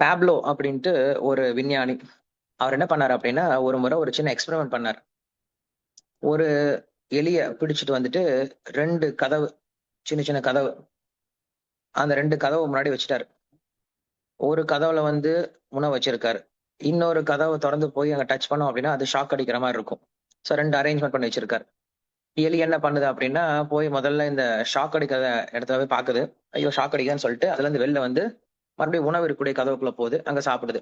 Pablo அப்படின்ட்டு ஒரு விஞ்ஞானி. அவர் என்ன பண்ணார் அப்படின்னா ஒரு முறை ஒரு சின்ன எக்ஸ்பெரிமெண்ட் பண்ணார். ஒரு எலிய பிடிச்சிட்டு வந்துட்டு ரெண்டு கதவு சின்ன சின்ன கதவு அந்த ரெண்டு கதவு முன்னாடி வச்சுட்டாரு. ஒரு கதவுல வந்து உணவு வச்சிருக்காரு. இன்னொரு கதவை திறந்து போய் அங்கே டச் பண்ணோம் அப்படின்னா அது ஷாக் அடிக்கிற மாதிரி இருக்கும். ஸோ ரெண்டு அரேஞ்ச்மெண்ட் பண்ணி வச்சிருக்காரு. எலி என்ன பண்ணுது அப்படின்னா போய் முதல்ல இந்த ஷாக் அடிக்கிற இடத்துல போய் பார்க்குது. ஐயோ ஷாக் அடிக்குதுன்னு சொல்லிட்டு அதுலேருந்து வெளில வந்து மறுபடியும் உணவு இருக்கக்கூடிய கதவுக்குள்ள போகுது அங்க சாப்பிடுது.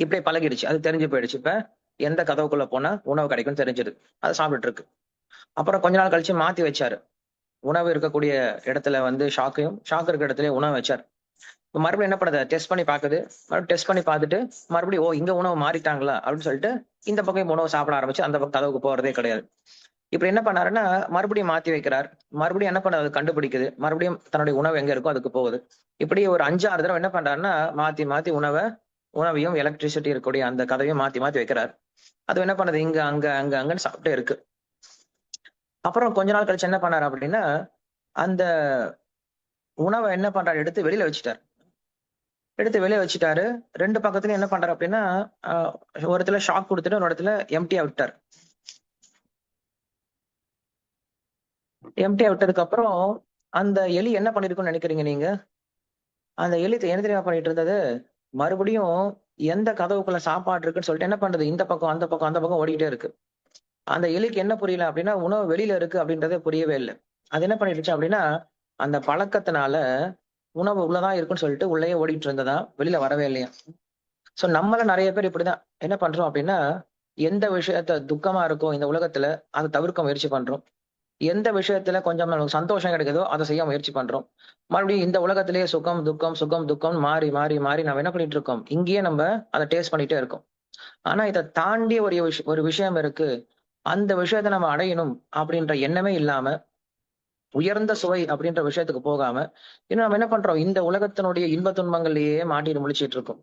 இப்படியே பழகிடுச்சு. அது தெரிஞ்சு போயிடுச்சு. இப்ப எந்த கதவுக்குள்ள போனா உணவு கிடைக்கும்னு தெரிஞ்சிருது அதை சாப்பிட்டுட்டு இருக்கு. அப்புறம் கொஞ்ச நாள் கழிச்சு மாத்தி வச்சாரு. உணவு இருக்கக்கூடிய இடத்துல வந்து ஷாக்கையும் ஷாக் இருக்கிற இடத்துல உணவு வச்சார். இப்ப மறுபடியும் என்ன பண்ணுது? டெஸ்ட் பண்ணி பாக்குது. மறுபடியும் டெஸ்ட் பண்ணி பார்த்துட்டு மறுபடியும் ஓ இங்க உணவு மாறிட்டாங்களா? அப்படின்னு சொல்லிட்டு இந்த பக்கம் உணவு சாப்பிட ஆரம்பிச்சு அந்த பக்கம் கதவுக்கு போறதே கிடையாது. இப்ப என்ன பண்ணாருன்னா மறுபடியும் மாத்தி வைக்கிறார். மறுபடியும் என்ன பண்ணது கண்டுபிடிக்குது. மறுபடியும் தன்னுடைய உணவு எங்க இருக்கோ அதுக்கு போகுது. இப்படி ஒரு அஞ்சாறு தடவை என்ன பண்றாருன்னா மாத்தி மாத்தி உணவை உணவையும் எலக்ட்ரிசிட்டி இருக்கக்கூடிய அந்த கதவையும் மாத்தி மாத்தி வைக்கிறார். அது என்ன பண்ணுது? இங்க அங்க அங்க அங்கன்னு சாப்பிட்டே இருக்கு. அப்புறம் கொஞ்ச நாள் கழிச்சு என்ன பண்ணாரு அப்படின்னா அந்த உணவை என்ன பண்றாரு? எடுத்து வெளியில வச்சுட்டாரு. எடுத்து வெளியே வச்சுட்டாரு. ரெண்டு பக்கத்துலயும் என்ன பண்றாரு அப்படின்னா ஒரு இடத்துல ஷாக் கொடுத்துட்டு ஒரு இடத்துல எம்டியா விட்டார். எம்டி விட்டதுக்கு அப்புறம் அந்த எலி என்ன பண்ணிருக்கும்னு நினைக்கிறீங்க நீங்க? அந்த எலி என்ன தெரியுமா பண்ணிட்டு இருந்தது? மறுபடியும் எந்த கதவுக்குள்ள சாப்பாடு இருக்குன்னு சொல்லிட்டு என்ன பண்றது இந்த பக்கம் அந்த பக்கம் அந்த பக்கம் ஓடிக்கிட்டே இருக்கு. அந்த எலிக்கு என்ன புரியல அப்படின்னா உணவு வெளியில இருக்கு அப்படின்றதே புரியவே இல்லை. அது என்ன பண்ணிடுச்சு அப்படின்னா அந்த பழக்கத்தினால உணவு உள்ளதான் இருக்குன்னு சொல்லிட்டு உள்ளே ஓடிட்டு இருந்ததா? வெளியில வரவே இல்லையா? சோ நம்மள நிறைய பேர் இப்படிதான். என்ன பண்றோம் அப்படின்னா எந்த விஷயத்த துக்கமா இருக்கோ இந்த உலகத்துல அதை தவிர்க்க முயற்சி பண்றோம். எந்த விஷயத்துல கொஞ்சம் நமக்கு சந்தோஷம் கிடைக்குதோ அதை செய்ய முயற்சி பண்றோம். மறுபடியும் இந்த உலகத்திலேயே சுகம் துக்கம் சுகம் துக்கம் மாறி மாறி மாறி நம்ம என்ன பண்ணிட்டு இருக்கோம்? இங்கேயே நம்ம அதை டேஸ்ட் பண்ணிட்டே இருக்கோம். ஆனா இதை தாண்டி ஒரு ஒரு விஷயம் இருக்கு. அந்த விஷயத்த நம்ம அடையணும் அப்படின்ற எண்ணமே இல்லாம உயர்ந்த சுவை அப்படின்ற விஷயத்துக்கு போகாம இன்னும் நம்ம என்ன பண்றோம்? இந்த உலகத்தினுடைய இன்ப துன்பங்கள்லயே மாட்டிட்டு முழிச்சிட்டு இருக்கோம்.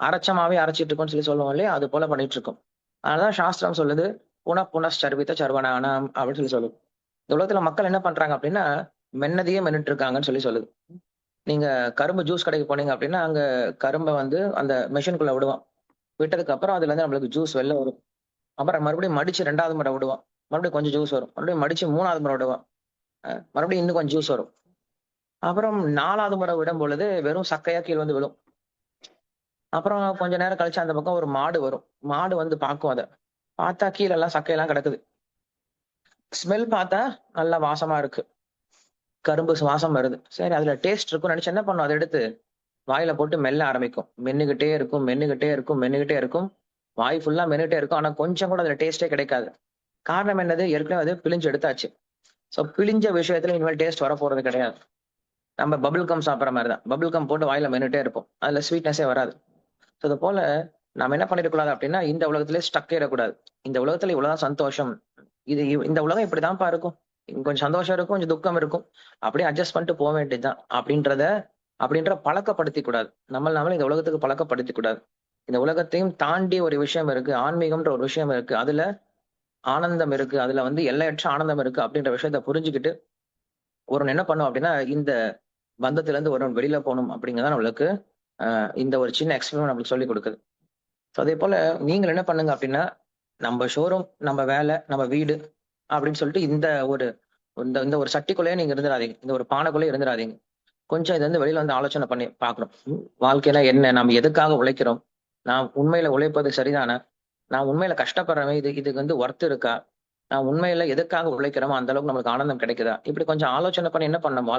அரைச்சமாவே அரைச்சிட்டு இருக்கோம்னு சொல்லி சொல்லுவோம் இல்லையா? அது போல பண்ணிட்டு இருக்கோம். அதனாலதான் சாஸ்திரம் சொல்லுது புன புன சர்வித்த சர்வனானாம் அப்படின்னு சொல்லி சொல்லுது. இந்த உலகத்துல மக்கள் என்ன பண்றாங்க அப்படின்னா மென்னதையே மென்னுட்டு இருக்காங்கன்னு சொல்லி சொல்லுது. நீங்க கரும்பு ஜூஸ் கடைக்கு போனீங்க அப்படின்னா அங்க கரும்பை வந்து அந்த மெஷின்குள்ள விடுவான். விட்டதுக்கு அப்புறம் அதுல இருந்து நம்மளுக்கு ஜூஸ் வெளில வரும். அப்புறம் மறுபடியும் மடிச்சு ரெண்டாவது முறை விடுவான். மறுபடியும் கொஞ்சம் ஜூஸ் வரும். மறுபடியும் மடிச்சு மூணாவது முறை விடுவான். மறுபடியும் இன்னும் கொஞ்சம் ஜூஸ் வரும். அப்புறம் நாலாவது முறை விடும் பொழுது வெறும் சக்கையா கீழே வந்து விடும் அப்புறம் கொஞ்ச நேரம் கழிச்சு அந்த பக்கம் ஒரு மாடு வரும். மாடு வந்து பார்க்கும் அதை. பார்த்தா கீழே எல்லாம் சக்கையெல்லாம் கிடக்குது. ஸ்மெல் பார்த்தா நல்லா வாசமா இருக்கு. கரும்பு வாசம் வருது. சரி அதுல டேஸ்ட் இருக்கும். நினைச்சு என்ன பண்ணும்? அதை எடுத்து வாயில போட்டு மெல்ல ஆரம்பிக்கும். மென்னுகிட்டே இருக்கும் மென்னுகிட்டே இருக்கும் மென்னுகிட்டே இருக்கும். வாய் ஃபுல்லா மென்னுகிட்டே இருக்கும். ஆனா கொஞ்சம் கூட அதுல டேஸ்டே கிடைக்காது. காரணம் என்னது? ஏற்கனவே அது பிழிஞ்சு எடுத்தாச்சு. ஸோ பிழிஞ்ச விஷயத்துல இனிமேல் டேஸ்ட் வர போறது கிடையாது. நம்ம பபிள் கம் சாப்பிட்ற மாதிரி தான். பபிள் கம் போட்டு வாயில மென்னுட்டே இருப்போம். அதுல ஸ்வீட்னஸே வராது. ஸோ அது போல நம்ம என்ன பண்ணிடக்கூடாது அப்படின்னா இந்த உலகத்திலே ஸ்டக் ஏறக்கூடாது இந்த உலகத்துல இவ்வளவுதான் சந்தோஷம். இது இந்த உலகம் இப்படிதான்ப்பா இருக்கும். கொஞ்சம் சந்தோஷம் இருக்கும் கொஞ்சம் துக்கம் இருக்கும். அப்படியே அட்ஜஸ்ட் பண்ணிட்டு போக வேண்டியதுதான். அப்படின்றத அப்படின்ற பழக்கப்படுத்தி கூடாது. நம்ம நாமளும் இந்த உலகத்துக்கு பழக்கப்படுத்தி கூடாது. இந்த உலகத்தையும் தாண்டி ஒரு விஷயம் இருக்கு ஆன்மீகம்ன்ற ஒரு விஷயம் இருக்கு. அதுல ஆனந்தம் இருக்கு அதுல வந்து எல்லையற்ற ஆனந்தம் இருக்கு அப்படின்ற விஷயத்த புரிஞ்சுக்கிட்டு ஒருவன் என்ன பண்ணும் அப்படின்னா இந்த பந்தத்துல இருந்து ஒருவன் வெளியில போகணும் அப்படிங்கிறத நம்மளுக்கு இந்த ஒரு சின்ன எக்ஸ்பீரியன் நம்மளுக்கு சொல்லி கொடுக்குது. ஸோ அதே போல நீங்கள் என்ன பண்ணுங்க அப்படின்னா நம்ம ஷோரூம் நம்ம வேலை நம்ம வீடு அப்படின்னு சொல்லிட்டு இந்த ஒரு இந்த இந்த ஒரு சட்டிக்குள்ளேயே நீங்க இருந்துடாதீங்க இந்த ஒரு பானைக்குள்ளேயே இருந்துடாதீங்க கொஞ்சம் இது வந்து வெளியில வந்து ஆலோசனை பண்ணி பார்க்கணும். வாழ்க்கையில என்ன நம்ம எதுக்காக உழைக்கிறோம்? நான் உண்மையில உழைப்பது சரிதானே? நான் உண்மையில கஷ்டப்படுறவன் இது இதுக்கு வந்து ஒர்த்து இருக்கா? நான் உண்மையில எதுக்காக உழைக்கிறோமோ அந்த அளவுக்கு நம்மளுக்கு ஆனந்தம் கிடைக்குதா? இப்படி கொஞ்சம் ஆலோசனை பண்ணி என்ன பண்ணணும்?